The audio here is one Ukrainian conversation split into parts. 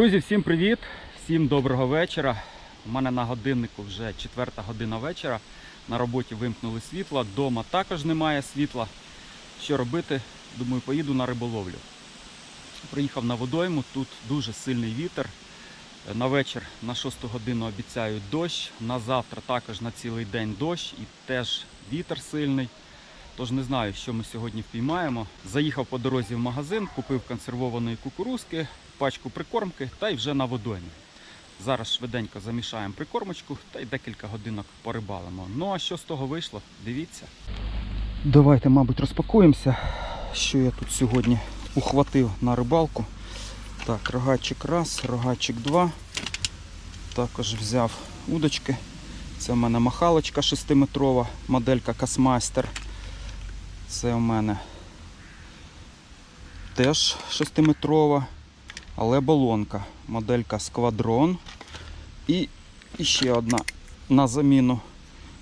Друзі, всім привіт! Всім доброго вечора. У мене на годиннику вже четверта година вечора. На роботі вимкнули світло, вдома також немає світла. Що робити? Думаю, поїду на риболовлю. Приїхав на водойму, тут дуже сильний вітер. На вечір на 6 годину обіцяють дощ. На завтра також на цілий день дощ і теж вітер сильний. Тож не знаю, що ми сьогодні впіймаємо. Заїхав по дорозі в магазин, купив консервованої кукурузки, пачку прикормки та й вже на водоймі. Зараз швиденько замішаємо прикормочку та й декілька годинок порибалимо. Ну а що з того вийшло? Дивіться. Давайте, мабуть, розпакуємося, що я тут сьогодні ухватив на рибалку. Так, рогачик раз, рогачик два. Також взяв удочки. Це в мене махалочка 6-метрова, моделька Касмастер. Це в мене теж 6-метрова, але балонка. Моделька Сквадрон. І ще одна на заміну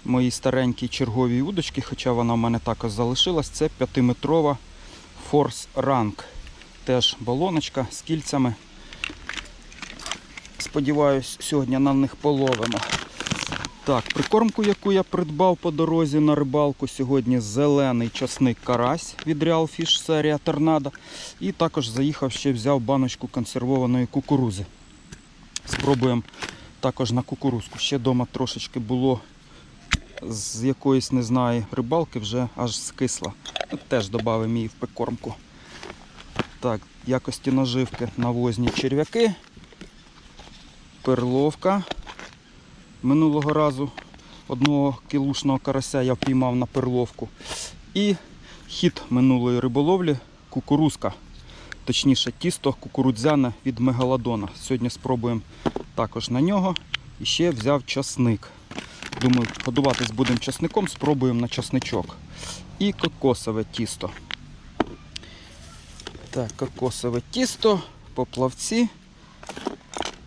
моїй старенькій черговій удочки, хоча вона в мене також залишилась. Це 5-метрова Force Rank. Теж балоночка з кільцями. Сподіваюсь, сьогодні на них половимо. Так, прикормку, яку я придбав по дорозі на рибалку, сьогодні зелений часник карась від Real Fish серія Торнадо. І також заїхав ще взяв баночку консервованої кукурузи. Спробуємо також на кукурузку. Ще вдома трошечки було з якоїсь, не знаю, рибалки вже аж скисла. Ну, Теж додав її в прикормку. Так, якості наживки навозні черв'яки, перловка. Минулого разу одного кілушного карася я впіймав на перловку. І хід минулої риболовлі кукурузка. Точніше, тісто кукурудзяне від мегалодона. Сьогодні спробуємо також на нього. І ще взяв часник. Думаю, годуватись будемо часником, спробуємо на часничок. І кокосове тісто. Так, кокосове тісто, поплавці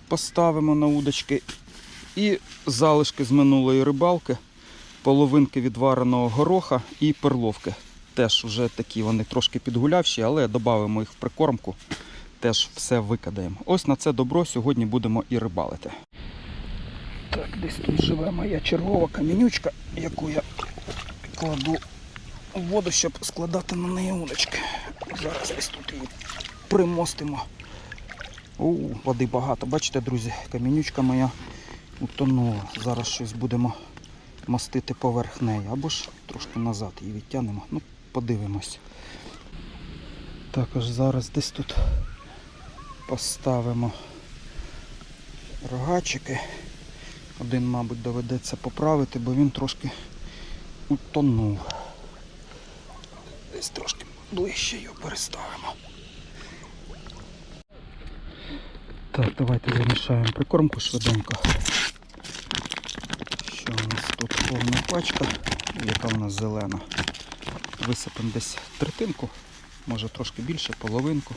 поставимо на удочки. І залишки з минулої рибалки, половинки відвареного гороха і перловки. Теж вже такі вони трошки підгулявші, але додамо їх в прикормку. Теж все викидаємо. Ось на це добро сьогодні будемо і рибалити. Так, десь тут живе моя чергова камінючка, яку я кладу у воду, щоб складати на неї удочки. Зараз десь тут її примостимо. У, води багато. Бачите, друзі, камінючка моя утонула. Зараз щось будемо мастити поверх неї. Або ж трошки назад її відтягнемо. Ну, подивимось. Також зараз десь тут поставимо рогачики. Один, мабуть, доведеться поправити, бо він трошки утонув. Десь трошки ближче його переставимо. Так, давайте замішаємо прикормку швиденько. Що у нас тут повна пачка, яка у нас зелена. Висипемо десь третинку, може трошки більше, половинку.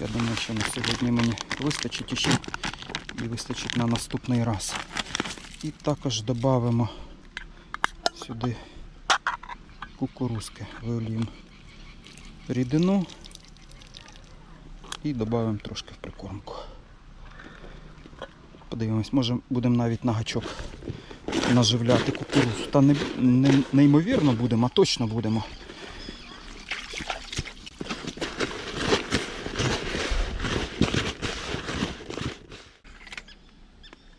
Я думаю, що на сьогодні мені вистачить іще і вистачить на наступний раз. І також додамо сюди кукурузки. Виліємо рідину і додаємо трошки в прикормку. Подивимось, може будемо навіть на гачок наживляти кукурузу. Та не, не, неймовірно будемо, а точно будемо.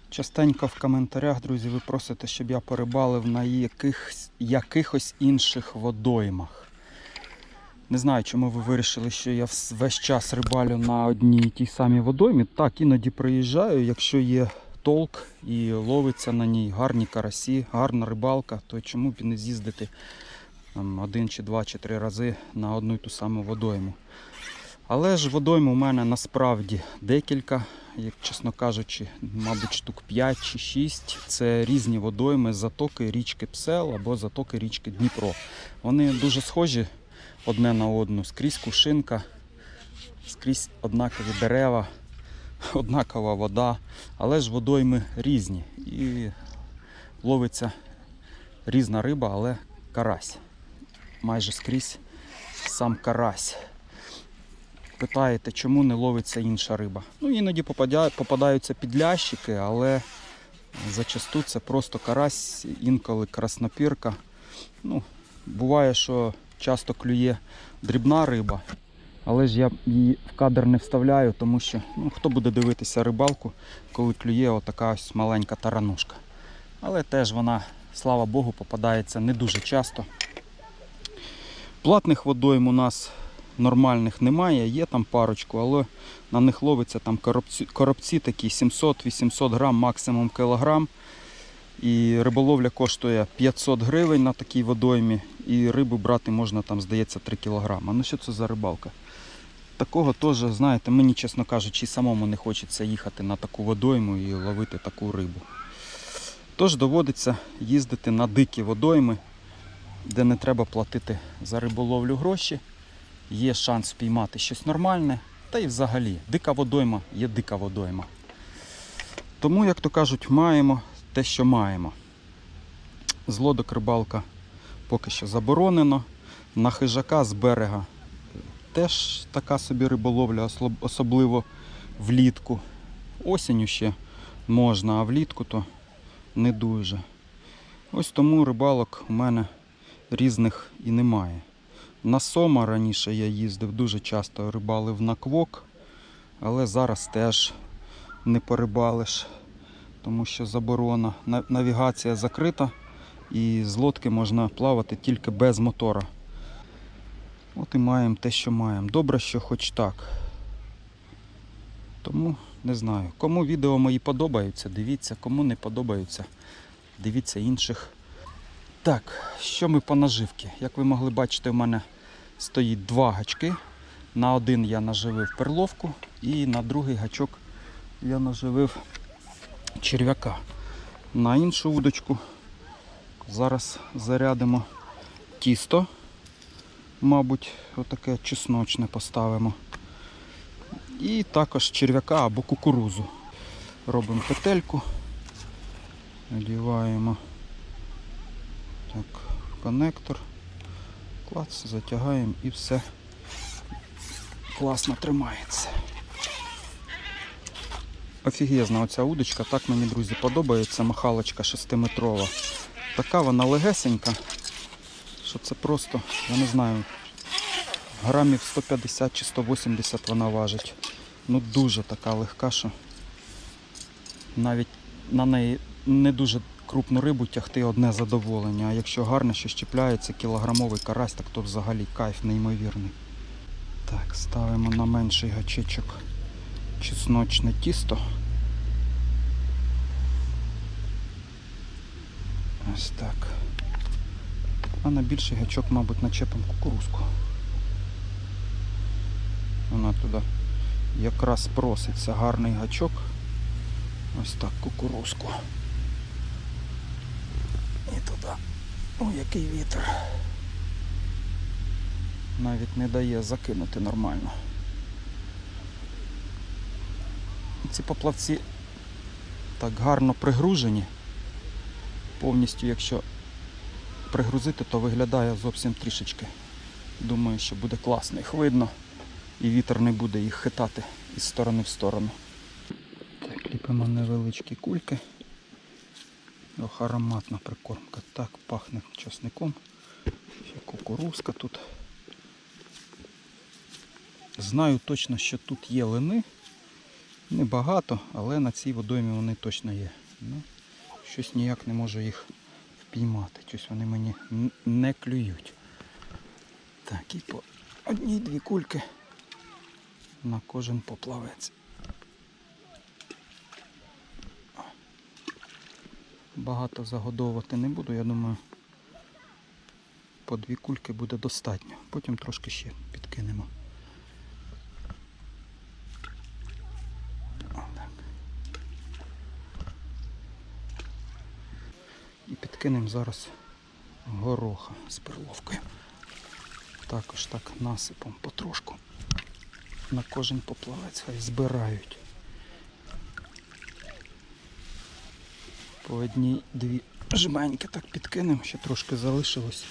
Частенько в коментарях, друзі, ви просите, щоб я порибалив на якихось, якихось інших водоймах. Не знаю, чому ви вирішили, що я весь час рибалю на одній і тій самій водоймі. Так, іноді приїжджаю, якщо є толк і ловиться на ній гарні карасі, гарна рибалка, то чому б і не з'їздити один чи два чи три рази на одну й ту саму водойму. Але ж водойм у мене насправді декілька, як чесно кажучи, мабуть, штук 5 чи 6. Це різні водойми, затоки річки Псел або затоки річки Дніпро. Вони дуже схожі одне на одну, скрізь кушинка, скрізь однакові дерева, однакова вода, але ж водойми різні. І ловиться різна риба, але карась. Майже скрізь сам карась. питаєте, чому не ловиться інша риба. Ну, іноді попадаються підлящики, але зачасту це просто карась, інколи краснопірка. Ну, буває, що часто клює дрібна риба, але ж я її в кадр не вставляю, тому що ну, хто буде дивитися рибалку, коли клює отака ось маленька таранушка. Але теж вона, слава Богу, попадається не дуже часто. Платних водойм у нас нормальних немає, є там парочку, але на них ловиться там коробці, коробці такі 700-800 грам, максимум кілограм. І риболовля коштує 500 гривень на такій водоймі, і рибу брати можна там, здається, 3 кілограма. Ну що це за рибалка? Такого теж, знаєте, мені, чесно кажучи, самому не хочеться їхати на таку водойму і ловити таку рибу. Тож доводиться їздити на дикі водойми, де не треба платити за риболовлю гроші. Є шанс впіймати щось нормальне. Та й взагалі, дика водойма є дика водойма. Тому, як то кажуть, маємо те, що маємо. З лодок рибалка поки що заборонено. На хижака з берега теж така собі риболовля, особливо влітку. Осінню ще можна, а влітку то не дуже. Ось тому рибалок у мене різних і немає. На Сома раніше я їздив дуже часто рибалив на квок, але зараз теж не порибалиш, тому що заборона. Навігація закрита і з лодки можна плавати тільки без мотора. От і маємо те, що маємо. Добре, що хоч так. Тому не знаю. Кому відео мої подобаються, дивіться, кому не подобаються, дивіться інших. Так, що ми по наживці? Як ви могли бачити, у мене стоїть два гачки. На один я наживив перловку і на другий гачок я наживив черв'яка. На іншу удочку зараз зарядимо тісто. Мабуть, отаке чесночне поставимо. І також черв'яка або кукурузу. Робимо петельку, надіваємо так, коннектор, клац, затягаємо і все класно тримається. Офігезна оця удочка, так мені, друзі, подобається. Махалочка 6-метрова. Така вона легесенька, що це просто, я не знаю, грамів 150 чи 180 вона важить. Ну дуже така легка, що навіть на неї не дуже крупну рибу тягти одне задоволення. А якщо гарно що щепляється кілограмовий карась, так то взагалі кайф неймовірний. Так, ставимо на менший гачечок чесночне тісто. Ось так. А на більший гачок, мабуть, начепимо кукурузку. Вона туди якраз проситься гарний гачок. Ось так кукурузку. І туди. Ой, який вітер. Навіть не дає закинути нормально. Ці поплавці так гарно пригружені. Повністю, якщо пригрузити, то виглядає зовсім трішечки. Думаю, що буде класно їх видно і вітер не буде їх хитати із сторони в сторону. Так, ліпимо невеличкі кульки. Ох, ароматна прикормка. Так пахне часником. Ще кукурузка тут. Знаю точно, що тут є лини. Небагато, але на цій водоймі вони точно є. Ну, щось ніяк не можу їх впіймати. Щось вони мені не клюють. Так, і по одній-дві кульки на кожен поплавець. Багато загодовувати не буду, я думаю, по дві кульки буде достатньо. Потім трошки ще підкинемо. Отак. І підкинемо зараз гороха з перловкою. Також так насипом потрошку. На кожен поплавець хай збирають. По одній дві жменьки так підкинемо, ще трошки залишилось.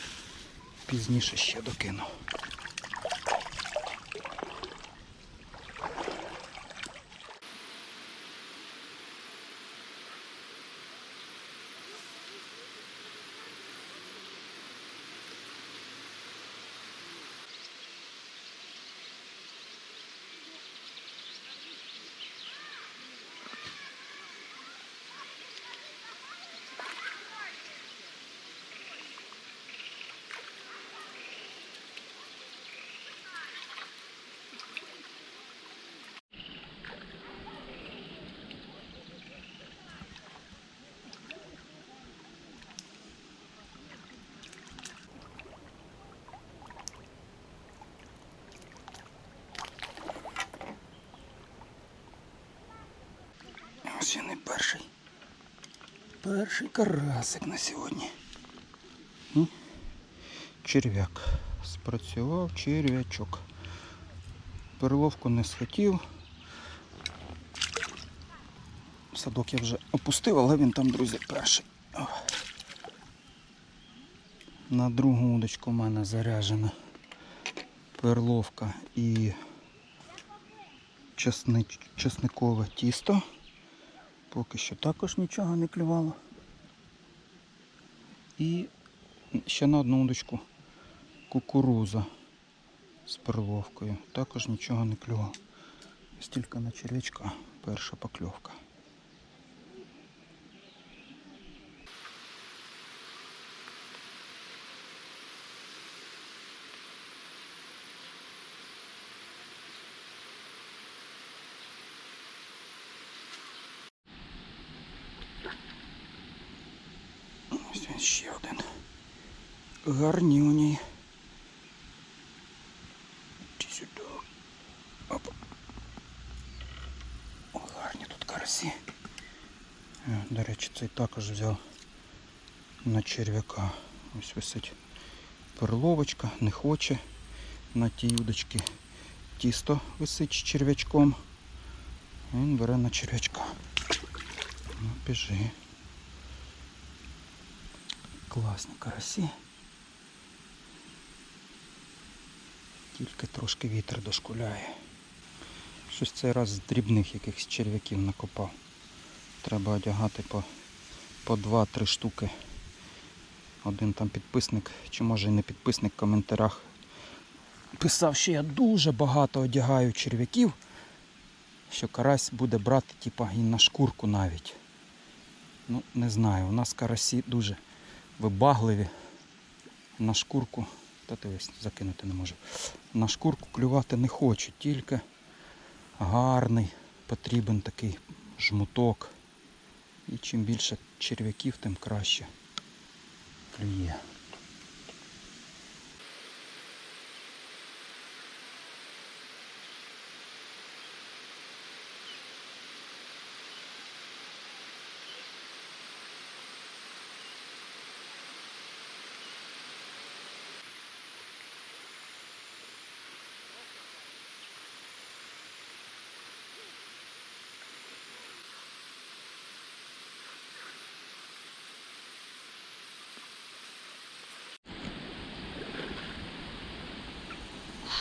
Пізніше ще докину. Він і перший. Перший карасик на сьогодні. І черв'як. Спрацював черв'ячок. Перловку не схотів. Садок я вже опустив, але він там, друзі, перший. На другу удочку в мене заряджена перловка і чесни... чесникове тісто. Поки що також нічого не клювало. І ще на одну удочку кукуруза з перловкою. Також нічого не клювало. Стільки на черв'ячка перша покльовка. Ось він ще один. Гарнюній. Чи сюди. Оп. О, гарні тут карасі. Е, До речі, цей також взяв на черв'яка. Ось висить перловочка, не хоче. На тій удочці тісто висить черв'ячком. Він бере на черв'ячка. Ну, біжи. Класні карасі. Тільки трошки вітер дошкуляє. Щось цей раз з дрібних якихось черв'яків накопав. Треба одягати по, по 2-3 штуки. Один там підписник, чи може і не підписник в коментарях писав, що я дуже багато одягаю черв'яків, що карась буде брати типа, і на шкурку навіть. Ну, не знаю, у нас карасі дуже вибагливі. На шкурку, ти ось закинути не можу. На шкурку клювати не хочу, тільки гарний, потрібен такий жмуток. І чим більше черв'яків, тим краще клює.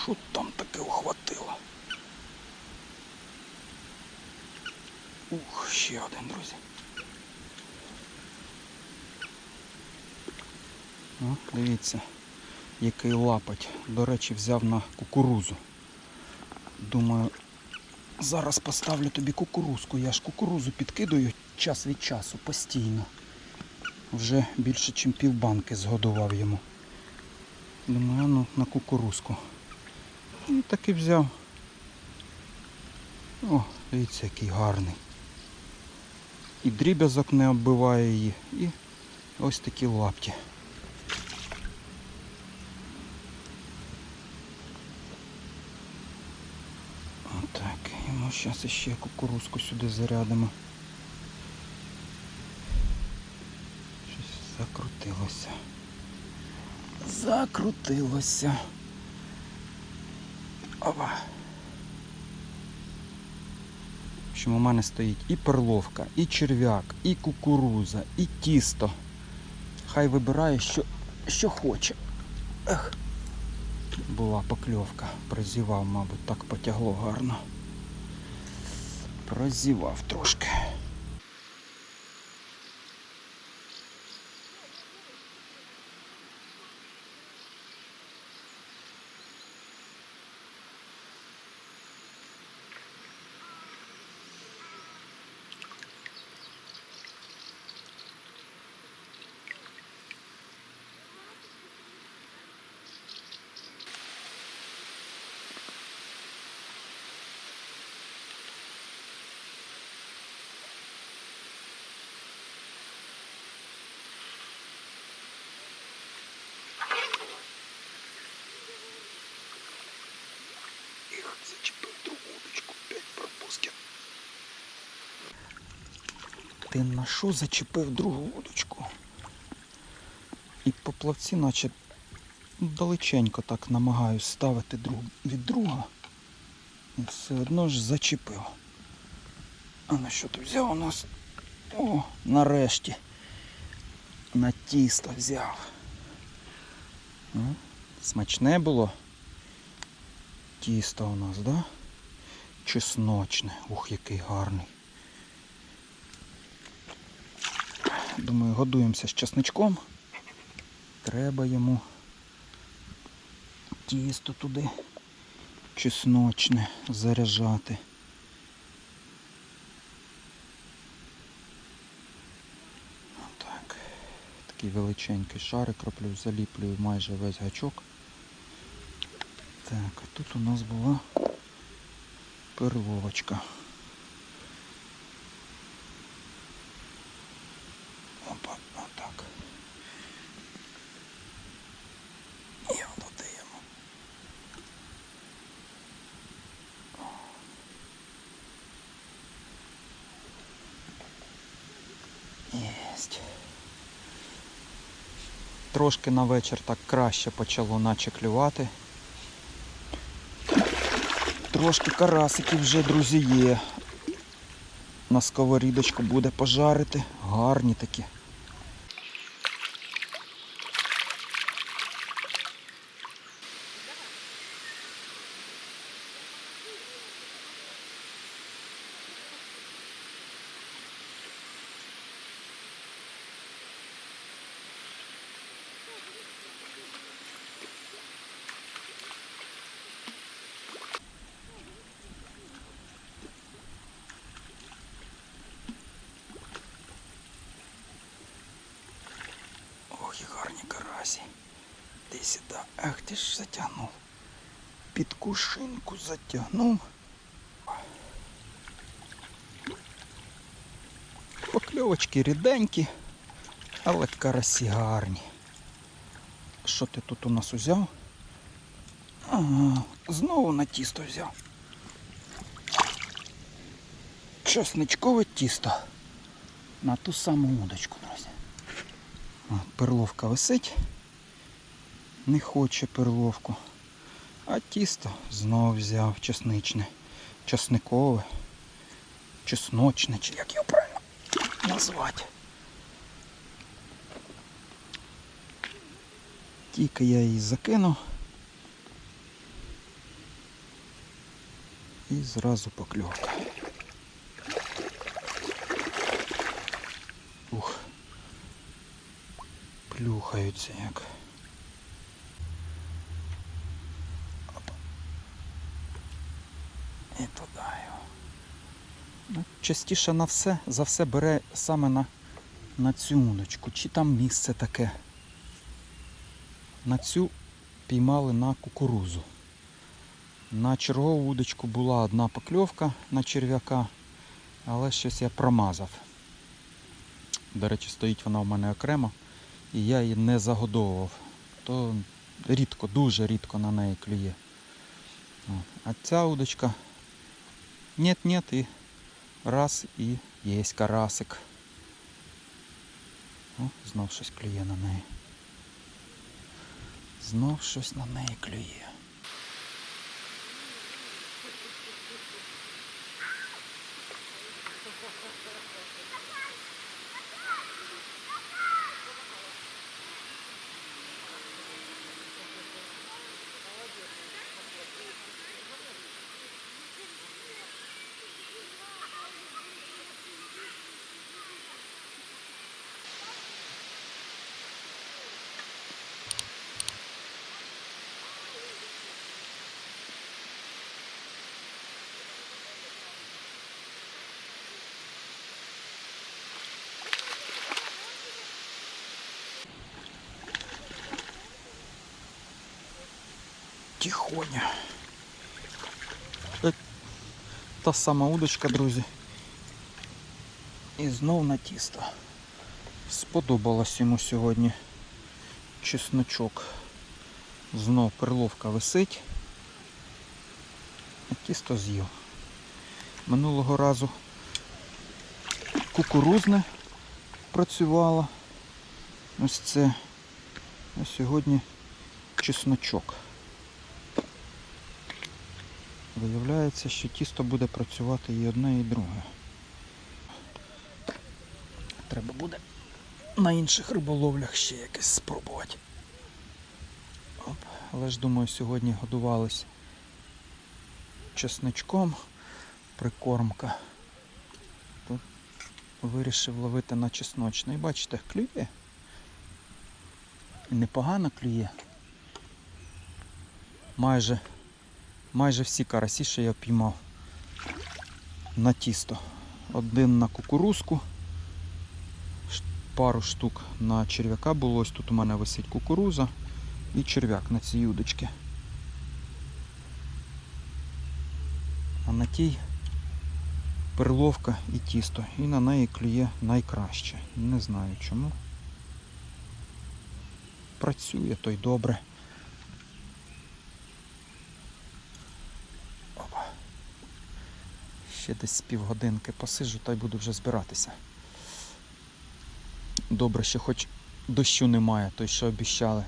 Що там таке ухватило? Ух, ще один, друзі. О, дивіться, який лапать. До речі, взяв на кукурузу. Думаю, зараз поставлю тобі кукурузку. Я ж кукурузу підкидаю час від часу постійно. Вже більше, ніж півбанки згодував йому. Думаю, ну на кукурузку. І таки взяв. О, дивіться, який гарний. І дріб'язок не оббиває її. І ось такі лапті. Отак, йому зараз ще кукурузку сюди зарядимо. Щось закрутилося. Закрутилося. Опа. Общем, у мене стоїть і перловка, і черв'як, і кукуруза, і тісто. Хай вибирає, що, що хоче. Ех. Була покльовка. Прозівав, мабуть, так потягло гарно. Прозівав трошки. Зачепив другу удочку, п'ять пропусків. Ти на що зачепив другу удочку? І поплавці, наче далеченько так намагаюсь ставити друг від друга. І все одно ж зачепив. А на що ти взяв у нас? О, нарешті. На тісто взяв. Ну, смачне було. Тісто у нас, да? Чесночне. Ух, який гарний. Думаю, годуємося з чесничком. Треба йому тісто туди чесночне заряджати. Так. Такий величенький шарик роблю, заліплюю майже весь гачок. Так, а тут у нас була перловочка. Опа, отак. І додаємо. Єсть. Трошки на вечір так краще почало наче клювати. Трошки карасиків вже, друзі, є. На сковорідочку буде пожарити. Гарні такі. Ох, і гарні карасі. Ти сюди. Ах, ти ж затягнув. Під кушинку затягнув. Покльовочки ріденькі, але карасі гарні. Що ти тут у нас узяв? Ага, знову на тісто взяв. Чесничкове тісто. На ту саму удочку, друзі. Перловка висить. Не хоче перловку. А тісто знов взяв чесничне. Чесникове. Чесночне, чи як його правильно назвати. Тільки я її закинув. І зразу покльовка. Ух. Плюхаються як. Опа. І туди його. Ну, частіше на все, за все бере саме на, на цю удочку. Чи там місце таке. На цю піймали на кукурузу. На чергову удочку була одна покльовка на черв'яка, але щось я промазав. До речі, стоїть вона в мене окремо, і я її не загодовував. То рідко, дуже рідко на неї клює. А ця удочка нет-нет і раз і є карасик. О, знов щось клює на неї. Знов щось на неї клює. Тихоня. Е, Та сама удочка, друзі. І знов на тісто. Сподобалось йому сьогодні чесночок. Знов перловка висить. А тісто з'їв. Минулого разу кукурузне працювало. Ось це. А сьогодні чесночок. Виявляється, що тісто буде працювати і одне, і друге. Треба буде на інших риболовлях ще якесь спробувати. Оп. Але ж думаю, сьогодні годувались чесничком прикормка. Тут вирішив ловити на чесночний. Бачите, клює. Непогано клює. Майже, майже всі карасі, що я піймав на тісто. Один на кукурузку, пару штук на черв'яка було. Ось тут у мене висить кукуруза і черв'як на цій удочці. А на тій перловка і тісто. І на неї клює найкраще. Не знаю чому. Працює той добре. Ще десь півгодинки посижу та й буду вже збиратися. Добре, що хоч дощу немає, той що обіщали.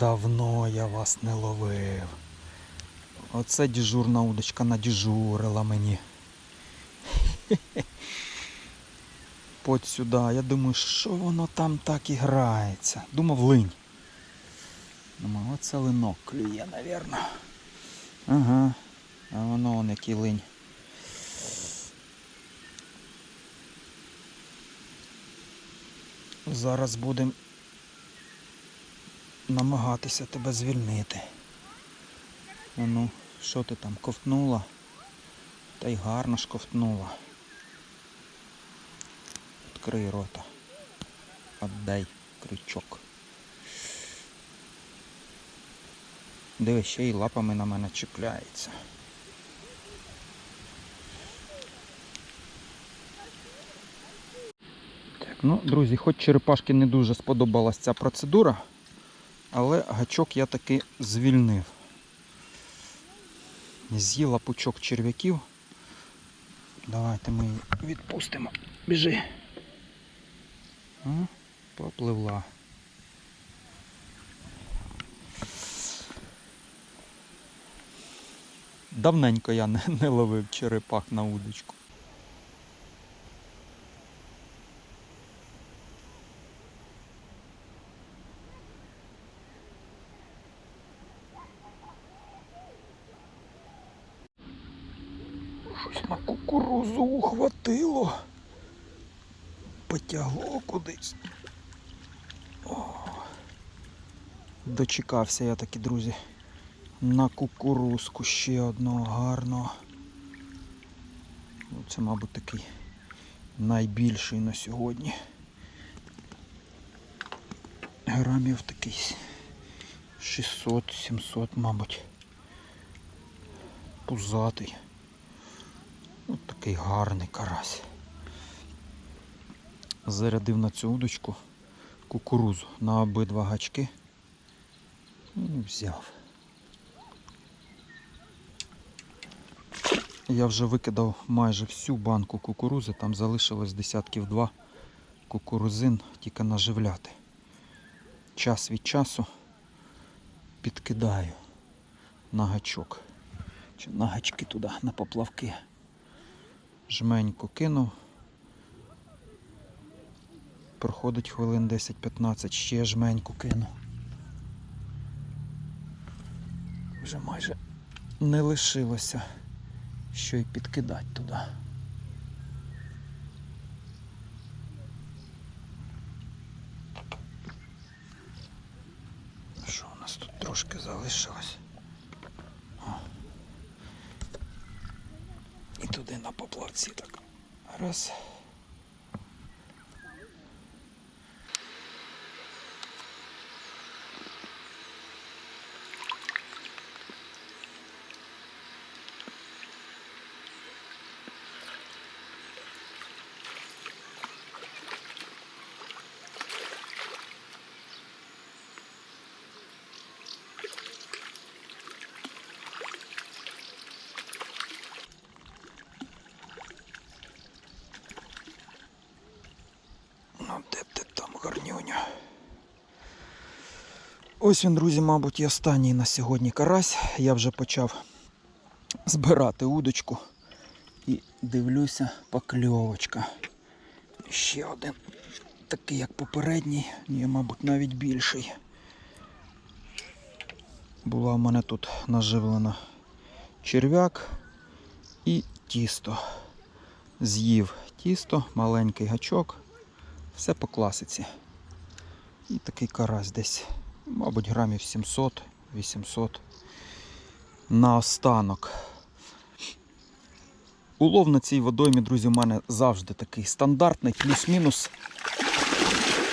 Давно я вас не ловив. Оце дежурна удочка надіжурила мені. Подь сюди. Я думаю, що воно там так і грається. Думав линь. Думаю, оце линок клює, напевно. Ага. А воно он який линь. Зараз будемо намагатися тебе звільнити. Ну, що ти там ковтнула? Та й гарно ж ковтнула. Відкрий рота. Отдай крючок. Диви, ще й лапами на мене чіпляється. Так, ну, друзі, хоч черепашки не дуже сподобалась ця процедура, але гачок я таки звільнив. З'їла пучок черв'яків. Давайте ми її відпустимо. Біжи. Попливла. Давненько я не, не ловив черепах на удочку. Щось на кукурузу ухватило. Потягло кудись. О. Дочекався я таки, друзі. На кукурузку ще одного гарного. Ну, Це, мабуть, такий найбільший на сьогодні. Грамів такий 600-700, мабуть. Пузатий. Ось такий гарний карась. Зарядив на цю удочку кукурузу на обидва гачки. І взяв. Я вже викидав майже всю банку кукурузи, там залишилось десятків два кукурузин тільки наживляти. Час від часу підкидаю на гачок. Чи на гачки туди, на поплавки. Жменьку кинув. Проходить хвилин 10-15, ще жменьку кину. Вже майже не лишилося, що й підкидати туди. Що у нас тут трошки залишилось? О. І туди на поплавці так. Раз. Ну, де б ти там гарнюня. Ось він, друзі, мабуть, і останній на сьогодні карась. Я вже почав збирати удочку і дивлюся покльовочка. Ще один такий, як попередній, ні, мабуть, навіть більший. Була в мене тут наживлена черв'як і тісто. З'їв тісто, маленький гачок. Все по класиці. І такий карась десь, мабуть, грамів 700-800 на останок. Улов на цій водоймі, друзі, у мене завжди такий стандартний, плюс-мінус.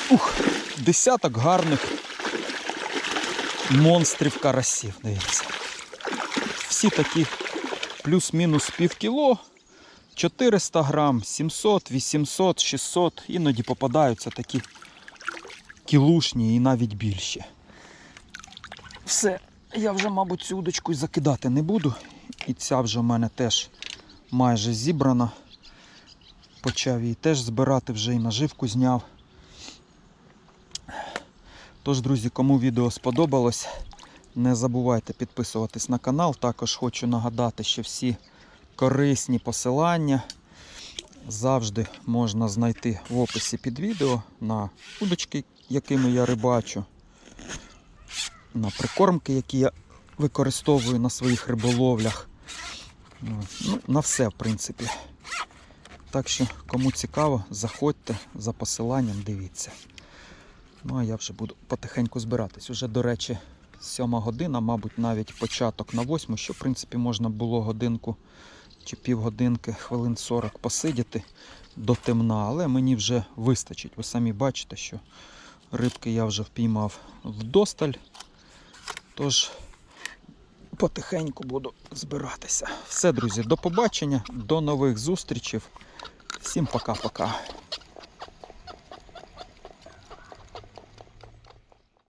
Ух, десяток гарних монстрів карасів, дивіться. Всі такі плюс-мінус пів кіло. 400 грам, 700, 800, 600, іноді попадаються такі кілушні і навіть більші. Все, я вже, мабуть, цю удочку і закидати не буду. І ця вже в мене теж майже зібрана. Почав її теж збирати, вже і наживку зняв. Тож, друзі, кому відео сподобалось, не забувайте підписуватись на канал. Також хочу нагадати, що всі корисні посилання завжди можна знайти в описі під відео на удочки, якими я рибачу, на прикормки, які я використовую на своїх риболовлях. Ну, на все, в принципі. Так що, кому цікаво, заходьте за посиланням, дивіться. Ну, а я вже буду потихеньку збиратись. Уже, до речі, сьома година, мабуть, навіть початок на восьму, що, в принципі, можна було годинку чи півгодинки, хвилин 40 посидіти до темна, але мені вже вистачить. Ви самі бачите, що рибки я вже впіймав вдосталь. Тож потихеньку буду збиратися. Все, друзі, до побачення, до нових зустрічей. Всім пока-пока.